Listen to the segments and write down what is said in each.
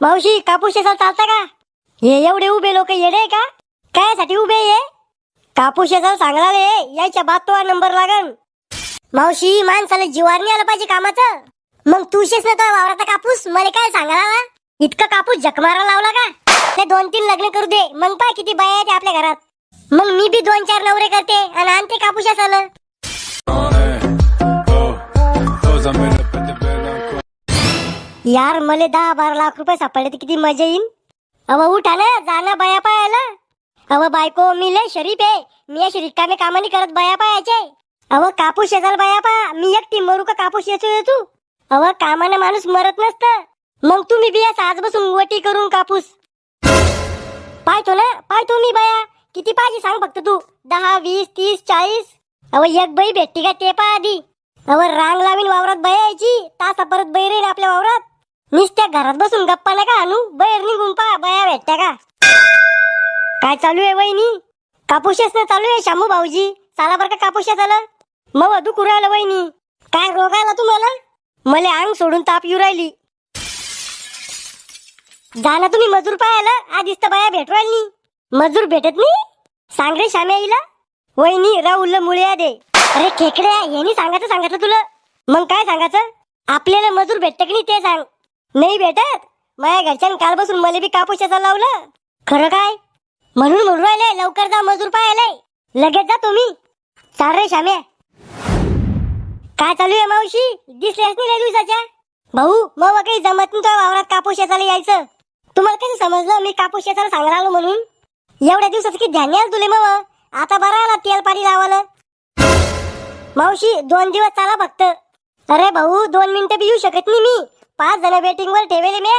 मावशी कापूस शेसाला चालता का? हे एवढे उभे लोक येडे का? कायसाठी उभे ये कापूस शेसाला सांगला रे यायच्या बाद नंबर लागन. मावशी माणसाला जीवार नाही आलं पाहिजे कामाचं. मग तू शेस ना तो वावराचा कापूस? मला काय सांगायला इतका कापूस जखमारा लावला का? ते दोन तीन लग्न करू दे. मग पाय किती बाया येते आपल्या घरात. मग मी बी दोन चार नवरे करते आणि आणते कापूस आलं यार मले दहा बारा लाख रुपये सापडले तर किती मजा येईन? अव उठा ना जाना बया पायाला अव बायको मी लय शरीफ आहे. मी अशी रिकामे कामानी करत बया पायाचे अव कापूस शेजाल बया पा मी एकटी मरू का कापूस येचू येचू अव कामानं माणूस मरत नसतं. मग तुम्ही बिया आज बसून वटी करून कापूस. पाहतो ना पाहतो मी बया. किती पाहिजे सांग फक्त तू. दहा वीस तीस चाळीस. अव एक बाई भेटती का ते पा आधी. अव रांग लावीन वावरात बया यायची. तासा परत बैर येईन आपल्या वावरात. नुसत्या घरात बसून गप्पा नका आणू. बाहेर निघून बया भेटत्या का? काय चालू आहे वहिनी? कापूसच ना चालू आहे शामू भाऊजी. चाला बरं का कापूस आलं मग वधू कुरायला वहिनी. काय रोग आला तुम्हाला? मला अंग सोडून ताप येऊ राहिली. जा ना तुम्ही मजूर पाहायला. आधीच तर बाया भेटू राहिली. मजूर भेटत नाही? सांग रे श्याम्या येईला वहिनी राहुल मुळे दे. अरे खेकड्या यांनी सांगायचं सांगितलं तुला. मग काय सांगायचं? आपल्याला मजूर भेटत की नाही ते सांग. नाही भेटत? माझ्या घरच्यानं काल बसून मला बी कापूसच्या लावलं. खरं काय? म्हणून म्हणून राहिले लवकर जा मजूर पाहायला. लगेच जा तुम्ही. चाल रे श्याम्या काय चालू आहे मावशी? दिसल्यास नाही लय दिवसाच्या. भाऊ मग काही जमत नाही तुझ्या वावरात कापूस शेताला यायचं. तुम्हाला कसं समजलं? मी कापूस शेताला सांगायला आलो म्हणून. एवढ्या दिवसाचं की ध्यान आलं तुले मग आता बरं आला तेल पाणी लावायला. मावशी दोन दिवस चाला फक्त. अरे भाऊ दोन मिनिटं बी येऊ शकत नाही मी. पाच जण वेटिंग वर ठेवले मी.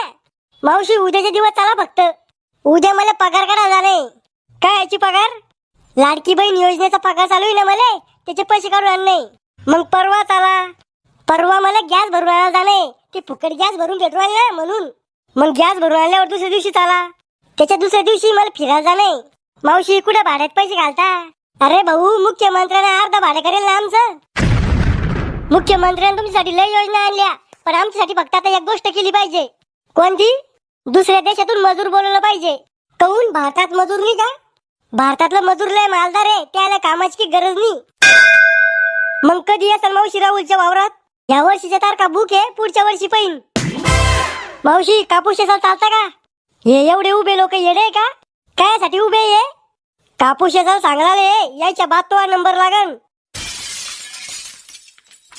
मावशी उद्याचे दिवस चला फक्त. उद्या मला पगार काढायला नाही. काय याची पगार? लाडकी बहीण योजनेचा पगार चालू आहे ना मला त्याचे पैसे काढून आण नाही. मग परवा चाला. परवा मला गॅस भरून आणायला जाणे ते फुकट गॅस भरून भेटू ना म्हणून. मग गॅस भरून आणल्यावर दुसऱ्या दिवशी चाला. त्याच्या दुसऱ्या दिवशी मला फिरायला जाणे मावशी कुठे भाड्यात पैसे घालता? अरे भाऊ मुख्यमंत्र्याने अर्धा भाडं करेल ना आमचं. मुख्यमंत्र्यांनी तुमच्यासाठी लय योजना आणल्या. पण आमच्यासाठी फक्त आता एक गोष्ट केली पाहिजे. कोणती? दुसऱ्या देशातून मजूर बोलवलं पाहिजे. कहून भारतात मजूर नाही का? भारतातलं मजूर लय मालदार आहे. त्याला कामाची की गरज नाही. मग कधी असेल मावशी राहुलच्या वावरात? या वर्षीच्या तारखा बुक आहे पुढच्या वर्षी पैन मावशी कापूस शेतात चालता का? हे एवढे उभे लोक येडे का? कायसाठी उभे ये कापूस शेतात सांगणार यायच्या बाद तो नंबर लागन.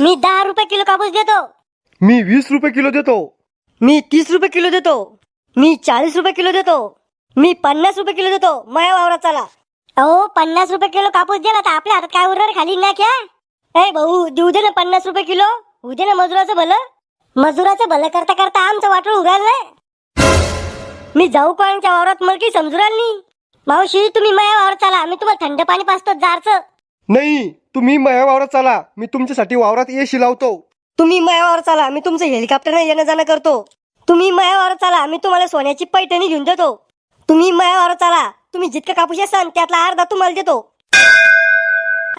मी दहा रुपये किलो कापूस देतो. मी वीस रुपये किलो देतो. मी तीस रुपये किलो देतो. मी चाळीस रुपये किलो देतो. मी पन्नास रुपये किलो देतो. माया वावरात चला. अहो पन्नास रुपये किलो कापूस दिला तर आपल्या हातात काय उरणार? खाली ना क्या ए भाऊ देऊ दे ना पन्नास रुपये किलो. होऊ दे ना मजुराचं भलं. मजुराचं भलं करता करता आमचं वाटून उघाल ना मी जाऊ कोणाच्या वावरात? मला काही समजू नाही. मावशी तुम्ही माया वावरात चला. मी तुम्हाला थंड पाणी पाचतो जारचं. नाही तुम्ही माझ्या वावरात चाला. मी तुमच्यासाठी वावरात एशी लावतो. तुम्ही मायावर चला मी तुमचं हेलिकॉप्टर येणं जाणं करतो. तुम्ही मायावर चला मी तुम्हाला सोन्याची पैठणी घेऊन देतो. तुम्ही मायावर चला तुम्ही जितकं कापूस असाल त्यातला अर्धा तुम्हाला देतो.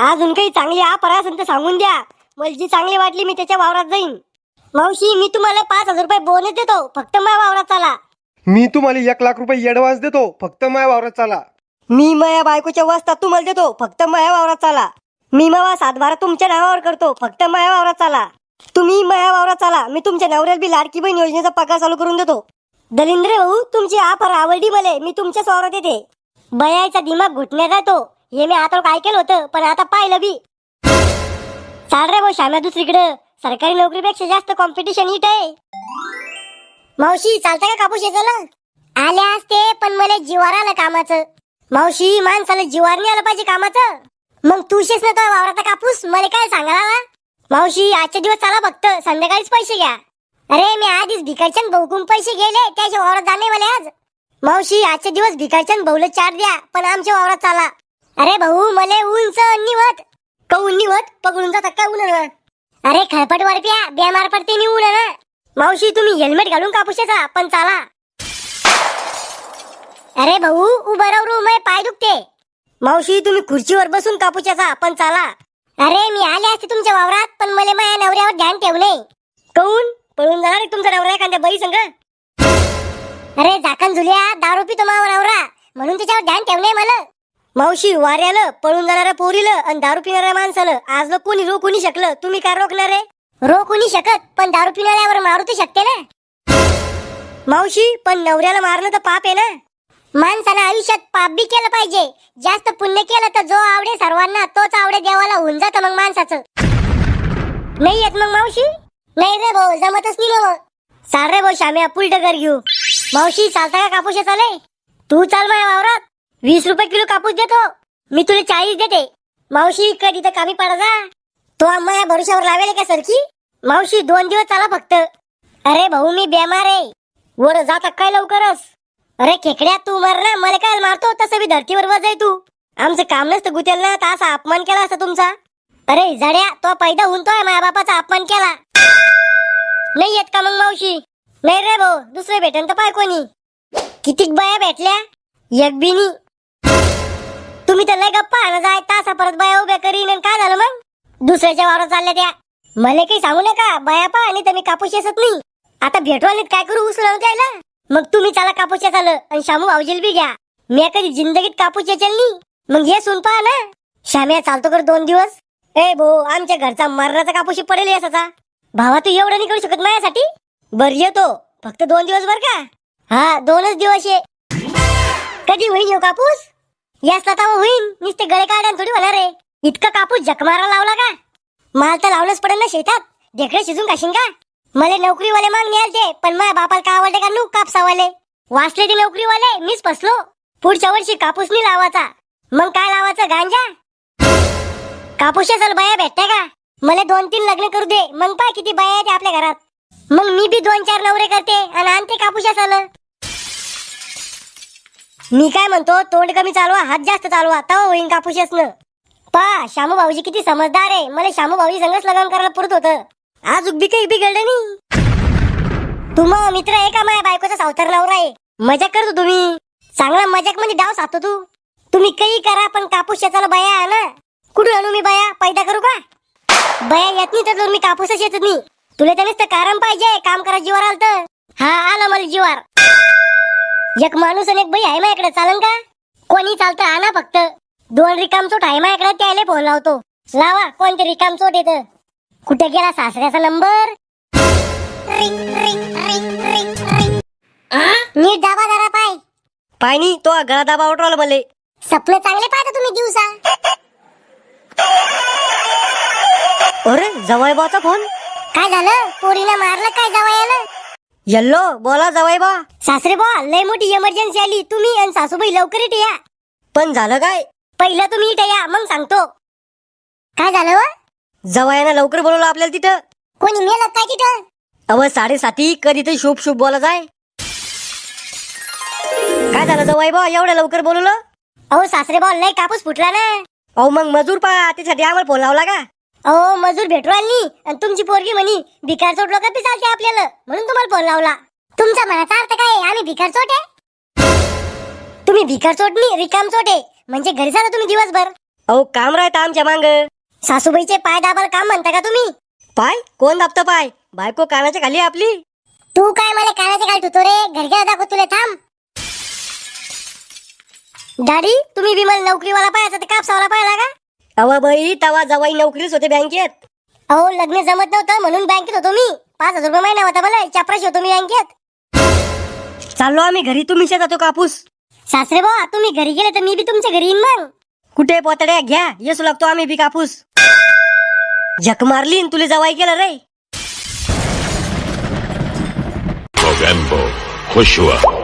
अजून काही चांगली आपर असेल तर सांगून द्या. मला जी चांगली वाटली मी त्याच्या वावरात जाईन. मावशी मी तुम्हाला पाच हजार रुपये बोनस देतो फक्त माझ्या वावरात चला. मी तुम्हाला एक लाख रुपये ऍडव्हान्स देतो फक्त माझ्या वावरात चाला. मी माया बायकोच्या वाजता तुम्हाला देतो फक्त माया वावरात चाला. मी मावा सातबारा तुमच्या नावावर करतो फक्त माया वावरात चाला. तुम्ही माया वावरात चला. मी तुमच्या नवऱ्याला बी लाडकी बहीण योजनेचा पगार चालू करून देतो. दलिंद्र भाऊ तुमची आफर आवडली मले. मी तुमच्या वावरात येते. बयाचा दिमाग घुटण्यात जातो हे मी आता काय केलं होतं पण आता पाहिलं बी. चाल रे भाऊ श्याम्या दुसरीकडे. सरकारी नोकरीपेक्षा जास्त कॉम्पिटिशन इट आहे. मावशी चालता का कापूस येचाला आले असते पण मला जीवार आलं कामाचं. मावशी माणसाला जीवार नाही आलं पाहिजे कामाचं. मग तू शेस ना वावराचा कापूस? मला काय सांगायला मावशी आजचे दिवस चला फक्त. संध्याकाळीच पैसे घ्या. अरे मी आधीच भिकारचंद भाऊकून पैसे गेले त्याच्या वावरात जाणे मला आज. मावशी आजचे दिवस भिकारचंद भाऊला चार द्या पण आमच्या वावरात चाला. अरे भाऊ मले उंच निवत. कऊन निवत? पकडून जातात काय उन्हा अरे खळपट वरप्या बेमार पडते नि उन्हा ना. मावशी तुम्ही हेल्मेट घालून कापूशाचा पण चाला. अरे भाऊ उभं राहू रू पाय दुखते. मावशी तुम्ही खुर्चीवर बसून कापूच्याचा पण चाला. अरे मी आले असते तुमच्या वावरात पण मला माझ्या नवऱ्यावर ध्यान ठेवले कौन पळून जाणार तुमचा नवरा एखाद्या बाई संग? अरे झाकण झुल्या दारू पितो मावर आवरा म्हणून त्याच्यावर ध्यान ठेवणे मला. मावशी वाऱ्याला पळून जाणाऱ्या पोरीला आणि दारू पिणाऱ्या माणसाला आज कोणी रोखू शकलं. तुम्ही काय रोखणार आहे रोखू नाही शकत पण दारू पिणाऱ्यावर मारू तर शकते ना. मावशी पण नवऱ्याला मारणं तर पाप आहे ना? माणसानं आयुष्यात पाप बी केलं पाहिजे. जास्त पुण्य केलं तर जो आवडे सर्वांना तोच आवडे देवाला होऊन जातं मग माणसाचं. नाही येत मग मावशी? नाही रे भाऊ जमतच नाही मग. चाल रे भाऊ श्याम्या पुलट डगर घेऊ. मावशी चालता का कापूस चाले तू चाल माझ्या वावरात. वीस रुपये किलो कापूस देतो. मी तुला चाळीस देते. मावशी कधी तर कमी पडा जा. तो आम्हाला भरोशावर लावेल का सरकी? मावशी दोन दिवस चाला फक्त. अरे भाऊ मी बेमार आहे. वर जाता काय लवकरच. अरे खेकड्या तू मर ना. मला काय मारतो? तसं बी धरतीवर वजाय आहे तू. आमचं काम नसतं गुतेल ना तर असा अपमान केला असता तुमचा. अरे जड्या तो पैदा होऊन तो माझ्या बापाचा अपमान केला. नाही येत का मग मावशी? नाही रे भाऊ दुसरे भेटन तर पाय कोणी. कितीक बाया भेटल्या? एक बिनी तुम्ही तर लय गप्पा आणा जाय तासा परत बाया उभ्या करीन आणि काय झालं मग? दुसऱ्याच्या वावरात चालल्या त्या. मला काही सांगू नका बाया पा आणि तर मी कापूस येसत नाही. आता भेटवालीत काय करू? उचलून द्यायला? मग तुम्ही चला कापूस चालं आणि शामू भाऊजील बी घ्या. मी कधी जिंदगीत कापूस येचल नाही. मग हे सुन पहा ना. श्याम्या चालतो कर दोन दिवस. ए भो आमच्या घरचा मरणाचा कापूस पडेल याचा भावा तू एवढं नाही करू शकत माझ्यासाठी? बर येतो. फक्त दोन दिवस बर का? हा दोनच दिवस ये. कधी होईन येऊ कापूस? या स्वतः होईन. नुसते गळे काढ्या थोडी होणार रे इतका कापूस जखमारा लावला का? माल तर लावलंच पडेल ना शेतात. ढेकळे शिजून काशीन का? मला नोकरीवाले मग आलते पण माझ्या बापाला का आवडते का नू कापसावाले वाचले ते नोकरीवाले मीच फसलो. पुढच्या वर्षी कापूस नाही लावायचा. मग काय लावायचं गांजा? कापूसच्या चल बाया भेटते का? मला दोन तीन लग्न करू दे मग पाय किती बाया आहेत आपल्या घरात. मग मी बी दोन चार नवरे करते आणि आणते कापूसच्या चाल मी काय म्हणतो तोंड कमी चालवा हात जास्त चालवा तव होईन कापूसच न पा शामू भाऊजी किती समजदार आहे. मला शामू भाऊजी संगच लग्न करायला पुरत होतं. आज बी काही बिघडलं नाही. तू मग मित्र आहे का माझ्या बायकोचा सावतर नवरा आहे? मजाक करतो तुम्ही. चांगला मजाकमध्ये डाव साधतो तू. तुम्ही काही करा पण कापूस शेताला बाया आलं कुठून आणू मी बाया? पैदा करू का? बाया येत नाही तर मी कापूसच येत नाही. तुला त्यानेच तर कारण पाहिजे काम करा जीवार आलं तर. हा आला मला जीवार एक माणूस आणि एक बाई आहे माझ्याकडे चालन का? कोणी चालतं आणा फक्त. दोन रिकाम चोट आहे माझ्याकडे त्याला फोन लावतो. लावा कोणते रिकाम चोट येतं? कुठे गेला सासऱ्याचा नंबर? नीट दाबा जरा पाय. पायनी तो गळा दाबा उठवला मले. स्वप्न चांगले पाहता तुम्ही दिवसा. अरे जवाई बाचा फोन? काय झालं? पोरीला मारलं काय जावयाला यल्लो बोला जवाई बा सासरे बा लय मोठी इमर्जन्सी आली. तुम्ही आणि सासूबाई लवकर इथे या. पण झालं काय? पहिलं तुम्ही इथे या मग सांगतो. काय झालं व? जवायानं लवकर बोलवलं आपल्याला तिथं. कोणी मेलं काय तिथं? अव साडेसाती कधी ते शुभ शुभ बोला जाय. काय झालं जवाई बा एवढ्या लवकर बोलवलं? अहो सासरे बा लय कापूस फुटला ना. अहो मग मजूर पा त्यासाठी आम्हाला फोन लावला का? अहो मजूर भेटू आली. आणि तुमची पोरगी म्हणी भिकार चोट लोक बी चालते आपल्याला. म्हणून तुम्हाला फोन लावला. तुमचा मनाचा अर्थ काय आहे? आम्ही भिकार चोट आहे? तुम्ही भिकार चोट नाही रिकाम चोट आहे. म्हणजे घरी जाता तुम्ही दिवसभर. अहो काम राहत आमच्या मांग. सासूबाईचे पाय दाबाल काम म्हणता का तुम्ही? पाय? कोण दाबतं पाय? बायको कानाच्या खाली आहे आपली. तू काय मला कानाचे काय ठुतो रे? घरी गेला दाखव तुला थांब. दाडी तुम्ही बी मला नोकरीवाला पाहायचा तर कापसावाला पाहिला का अव बाई तवा जवाई नोकरीच होते बँकेत. अहो लग्न जमत नव्हतं म्हणून बँकेत होतो मी. पाच हजार रुपये महिना होता मला चपराशी होतो मी बँकेत. चाललो आम्ही घरी तुम्ही जातो कापूस. सासरे बा तुम्ही घरी गेले तर मी बी तुमच्या घरी येईन मग. कुठे पोतड्या? घ्या. येसू लागतो आम्ही बी कापूस. झक मारली न तुला जवाई केलं रे. Mogambo, Joshua,